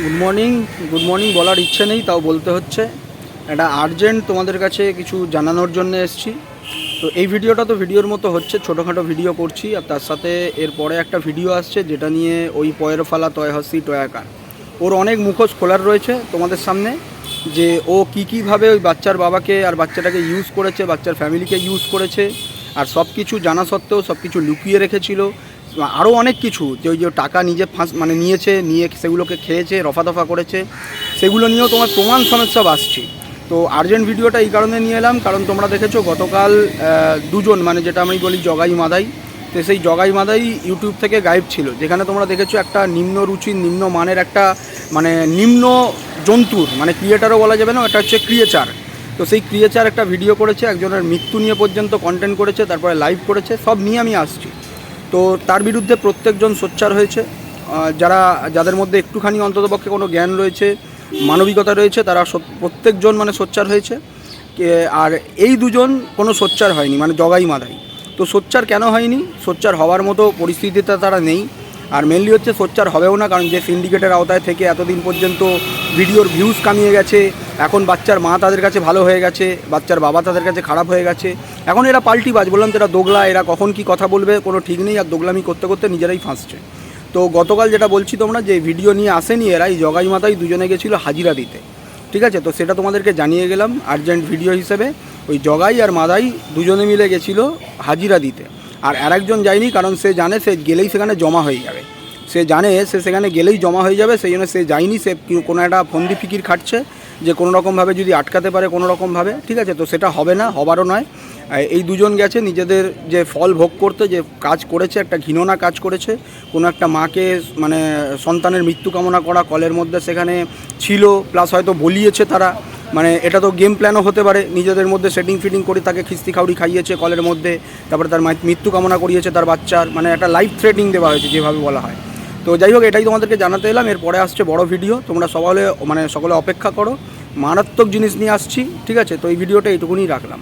Good morning good morning বলার ইচ্ছে নেই, তাও বলতে হচ্ছে। একটা আর্জেন্ট তোমাদের কাছে কিছু জানানোর জন্য এসেছি। তো এই ভিডিওটা তো ভিডিওর মতো হচ্ছে, ছোটোখাটো ভিডিও করছি, আর তার সাথে এরপরে একটা ভিডিও আসছে, যেটা নিয়ে ওই পয়ের ফালা তয় হসি টয়াকার ওর অনেক মুখোশ খোলার রয়েছে তোমাদের সামনে, যে ও কী কীভাবে ওই বাচ্চার বাবাকে আর বাচ্চাটাকে ইউজ করেছে, বাচ্চার ফ্যামিলিকে ইউজ করেছে, আর সব কিছু জানা সত্ত্বেও সব কিছু লুকিয়ে রেখেছিল আরও অনেক কিছু, যে ওই যে টাকা নিজে ফাঁস মানে নিয়েছে, নিয়ে সেগুলোকে খেয়েছে, রফা দফা করেছে, সেগুলো নিয়েও তোমার প্রমাণ সমেত সব আসছে। তো আর্জেন্ট ভিডিওটা এই কারণে নিয়ে এলাম, কারণ তোমরা দেখেছ গতকাল দুজন মানে যেটা আমি বলি জগাই মাদাই, তো সেই জগাই মাদাই ইউটিউব থেকে গায়েব ছিল। যেখানে তোমরা দেখেছ একটা নিম্ন রুচির, নিম্ন মানের একটা মানে নিম্ন জন্তুর মানে ক্রিয়েটারও বলা যাবে না এটা হচ্ছে ক্রিয়েচার তো সেই ক্রিয়েচার একটা ভিডিও করেছে, একজনের মৃত্যু নিয়ে পর্যন্ত কন্টেন্ট করেছে, তারপরে লাইভ করেছে, সব নিয়ে আমি আসছি। তো তার বিরুদ্ধে প্রত্যেকজন সোচ্চার হয়েছে। যারা, যাদের মধ্যে একটুখানি অন্ততপক্ষে কোনো জ্ঞান রয়েছে, মানবিকতা রয়েছে, তারা প্রত্যেকজন মানে সোচ্চার হয়েছে। আর এই দুজন কোনো সোচ্চার হয়নি মানে জগাই মাদাই। তো সোচ্চার কেন হয়নি? সোচ্চার হওয়ার মতো পরিস্থিতিতে তারা নেই। আর মেনলি হচ্ছে সোচ্চার হবেও না, কারণ যে সিন্ডিকেটের আওতায় থেকে এতদিন পর্যন্ত ভিডিওর ভিউজ কামিয়ে গেছে, এখন বাচ্চার মা তাদের কাছে ভালো হয়ে গেছে, বাচ্চার বাবা তাদের কাছে খারাপ হয়ে গেছে। এখন এরা পাল্টি বাজ, বললাম তো এরা দোগলা, এরা কখন কি কথা বলবে, কোনো ঠিক নেই, আর দোগলামি করতে করতে নিজেরাই ফাঁসছে। তো গতকাল যেটা বলছি তোমরা, যে ভিডিও নিয়ে আসেনি এরা, এই জগাই মাতাই দুজনে গেছিল হাজিরা দিতে। ঠিক আছে? তো সেটা তোমাদেরকে জানিয়ে গেলাম আর্জেন্ট ভিডিও হিসেবে, ওই জগাই আর মাদাই দুজনে মিলে গেছিল হাজিরা দিতে। আর আরেকজন যায়নি, কারণ সে জানে সে গেলেই সেখানে জমা হয়ে যাবে। সে জানে সে সেখানে গেলেই জমা হয়ে যাবে, সেই জন্য সে যায়নি, সে কোনো একটা ফন্দি ফিকির খাটছে যে কোনো রকমভাবে যদি আটকাতে পারে কোনো রকমভাবে ঠিক আছে? তো সেটা হবে না, হবারও নয়। এই দুজন গেছে, নিজেদের যে ফল ভোগ করতে, যে কাজ করেছে, একটা ঘৃণনা কাজ করেছে। কোনো একটা মাকে মানে সন্তানের মৃত্যু কামনা করা কলের মধ্যে সেখানে ছিল, প্লাস হয়তো বলিয়েছে তারা। মানে এটা তো গেম প্ল্যানও হতে পারে। নিজেদের মধ্যে সেটিং ফিটিং করে তাকে খিস্তি খাউড়ি খাইয়েছে কলের মধ্যে। তারপরে তার মৃত্যু কামনা করিয়েছে তার বাচ্চার। মানে একটা লাইফ থ্রেটিং দেওয়া হয়েছে যেভাবে বলা হয়। তো যাই হোক, এটাই তোমাদেরকে জানাতে এলাম। এরপরে আসছে বড় ভিডিও তোমরা সকলে মানে সকলে অপেক্ষা করো। মারাত্মক জিনিস নিয়ে আসছি, ঠিক আছে? তো এই ভিডিওটা এইটুকুনি রাখলাম।